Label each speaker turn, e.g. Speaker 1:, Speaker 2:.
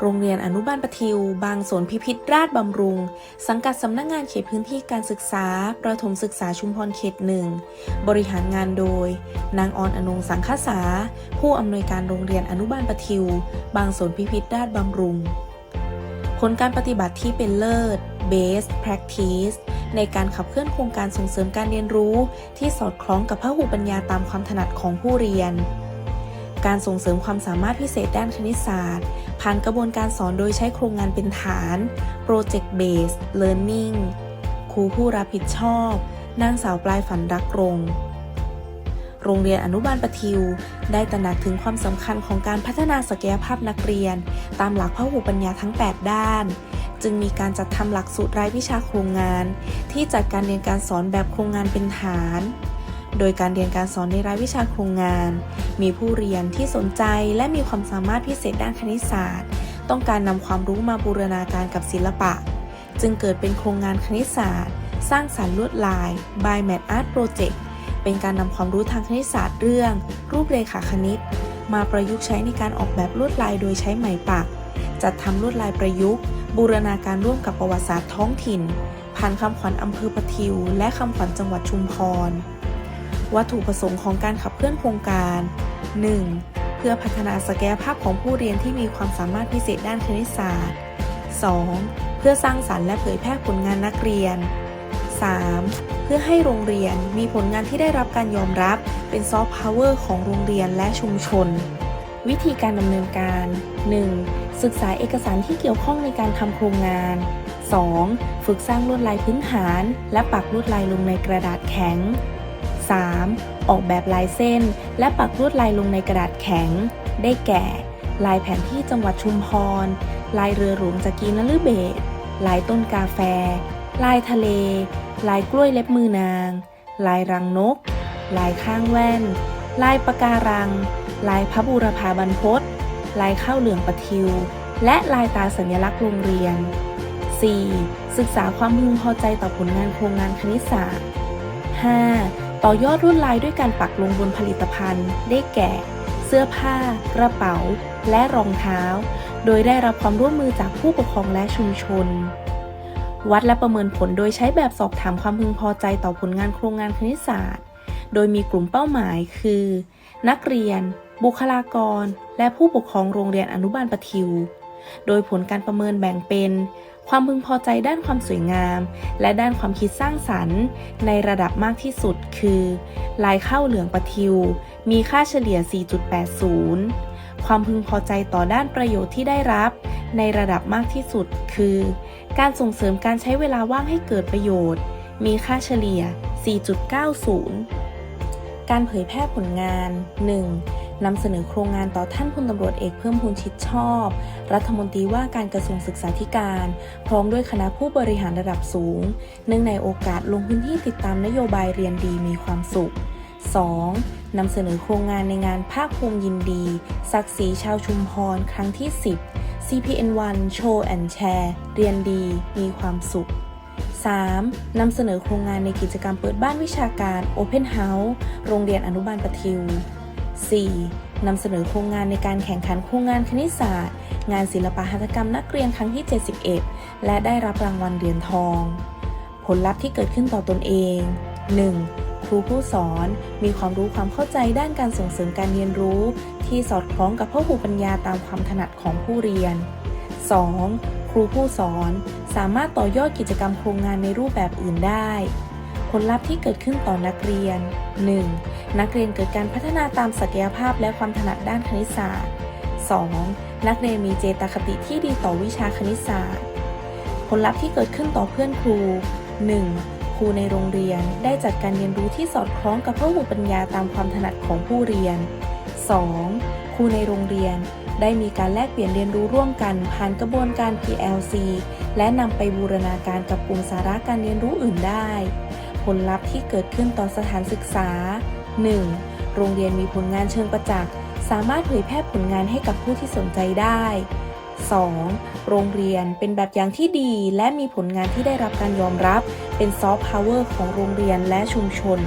Speaker 1: โรงเรียนอนุบาลปทิว บางสวนพิพิธราชบำรุง สังกัดสำนักงานเขตพื้นที่การศึกษา ประถมศึกษาชุมพรเขตหนึ่ง บริหารงานโดย นางออนอนงสังคสาผู้อำนวยการโรงเรียนอนุบาลปทิว บางสวนพิพิธราชบำรุง ผลการปฏิบัติที่เป็นเลิศ Best Practice ในการขับเคลื่อนโครงการส่งเสริมการเรียนรู้ ที่สอดคล้องกับพหูปัญญาตามความถนัดของผู้เรียน การส่งเสริมความสามารถพิเศษด้านคณิตศาสตร์ ผ่านกระบวนการสอนโดยใช้โครงงานเป็นฐาน Project Based Learning ครูผู้รับผิดชอบ นางสาวปลายฝันรักรง โรงเรียนอนุบาลประทิว ได้ตระหนักถึงความสำคัญของการพัฒนาศักยภาพนักเรียน ตามหลักพหูปัญญาทั้ง 8 ด้าน จึงมีการจัดทำหลักสูตรรายวิชาโครงงาน ที่จัดการเรียนการสอนแบบโครงงานเป็นฐาน โดยการเรียนการสอนในรายวิชาโครงงาน มีผู้เรียนที่สนใจและมีความสามารถพิเศษด้านคณิตศาสตร์ ต้องการนำความรู้มาบูรณาการกับศิลปะ จึงเกิดเป็นโครงงานคณิตศาสตร์ สร้างสรรค์ลวดลาย by Mad Art Project เป็นการนำความรู้ทางคณิตศาสตร์เรื่อง รูปเรขาคณิต มาประยุกต์ใช้ในการออกแบบลวดลายโดยใช้ไหมปัก จัดทำลวดลายประยุกต์ บูรณาการร่วมกับประวัติศาสตร์ท้องถิ่นผ่านคำขวัญอำเภอปะทิว และคำขวัญจังหวัดชุมพร วัตถุประสงค์ของการขับเคลื่อนโครงการ 1. เพื่อพัฒนาศักยภาพของผู้เรียนที่มีความสามารถพิเศษด้านคณิตศาสตร์ 2. เพื่อสร้างสรรค์และเผยแพร่ผลงานนักเรียน 3. เพื่อให้โรงเรียนมีผลงานที่ได้รับการยอมรับ เป็นซอฟต์พาวเวอร์ของโรงเรียนและชุมชน วิธีการดำเนินการ 1. ศึกษาเอกสารที่เกี่ยวข้องในการทำโครงงาน 2. ฝึกสร้างลวดลายพื้นฐาน และปักลวดลายลงในกระดาษแข็ง 3. ออกแบบลายเส้น และปักลวดลายลงในกระดาษแข็ง ได้แก่ ลายแผนที่จังหวัดชุมพร ลายเรือหลวงจากีนลือเบตลายต้นกาแฟ ลายทะเล ลายกล้วยเล็บมือนาง ลายรังนก ลายข้างแว่น ลายปะการัง ลายพระบูรพาบรรพตลายข้าวเหลืองปะทิว และลายตาสัญลักษณ์โรงเรียน 4. ศึกษาความพึงพอใจต่อผลงานโครงงานคณิตศาสตร์ 5. ต่อยอดรุ่นลายด้วยการปักลงบนผลิตภัณฑ์ ได้แก่ เสื้อผ้า กระเป๋า และรองเท้า โดยได้รับความร่วมมือจากผู้ปกครองและชุมชน วัดและประเมินผลโดยใช้แบบสอบถามความพึงพอใจต่อผลงานโครงงานคณิตศาสตร์ โดยมีกลุ่มเป้าหมายคือ นักเรียน บุคลากร และผู้ปกครองโรงเรียนอนุบาลประทิว โดยผลการประเมินแบ่งเป็น ความพึงพอใจด้านความสวยงาม และด้านความคิดสร้างสรรค์ ในระดับมากที่สุดคือ ลายข้าวเหลืองประทิว มีค่าเฉลี่ย 4.80 ความพึงพอใจต่อด้านประโยชน์ที่ได้รับ ในระดับมากที่สุดคือ การส่งเสริมการใช้เวลาว่างให้เกิดประโยชน์ มีค่าเฉลี่ย 4.90 การเผยแพร่ผลงาน 1. นำเสนอโครงงานต่อท่านพลตำรวจเอกเพิ่มพูนชิดชอบ รัฐมนตรีว่าการกระทรวงศึกษาธิการ พร้อมด้วยคณะผู้บริหารระดับสูง เนื่องในโอกาสลงพื้นที่ติดตามนโยบายเรียนดีมีความสุข 2. นำเสนอโครงงานในงานภาคภูมิยินดี ศักดิ์ศรีชาวชุมพร ครั้งที่ 10 CPN1 Show and Share เรียนดี มีความสุข 3. นำเสนอโครงงานในกิจกรรมเปิดบ้านวิชาการ Open House โรงเรียนอนุบาลประทิว 4. นำเสนอโครงงานในการแข่งขันโครงงานคณิตศาสตร์ งานศิลปหัตถกรรมนักเรียนครั้งที่ 71 และได้รับรางวัลเหรียญทอง ผลลัพธ์ที่เกิดขึ้นต่อตนเอง 1. ครูผู้สอนมีความรู้ความเข้าใจด้านการส่งเสริมการเรียนรู้ ที่สอดคล้องกับพหูปัญญาตามความถนัดของผู้เรียน 2. ครูผู้สอนสามารถต่อยอดกิจกรรมโครงงานในรูปแบบอื่นได้ ลลัพธ์ที่เกิดขึ้นต่อนักเรียน 1. นักเรียนเกิดการพัฒนาตามศักยภาพและความถนัดด้านคณิตศาสตร์ 2. นักเรียนมีเจตคติที่ดีต่อวิชาคณิตศาสตร์ ผลลัพธ์ที่เกิดขึ้นต่อเพื่อนครู 1. ครูในโรงเรียนได้จัดการเรียนรู้ที่สอดคล้องกับพหูปัญญาตามความถนัดของผู้เรียน 2. ครูในโรงเรียนได้มีการแลกเปลี่ยนเรียนรู้ร่วมกันผ่านกระบวนการ PLC และนำไปบูรณาการกับกลุ่มสาระการเรียนรู้อื่นได้ ลลัพธ์ที่เกิดขึ้นต่อสถานศึกษา 1. โรงเรียนมีผลงานเชิงประจักษ์ สามารถเผยแพร่ผลงานให้กับผู้ที่สนใจได้ 2. โรงเรียนเป็นแบบอย่างที่ดี และมีผลงานที่ได้รับการยอมรับ เป็นซอฟต์พาวเวอร์ของโรงเรียนและชุมชน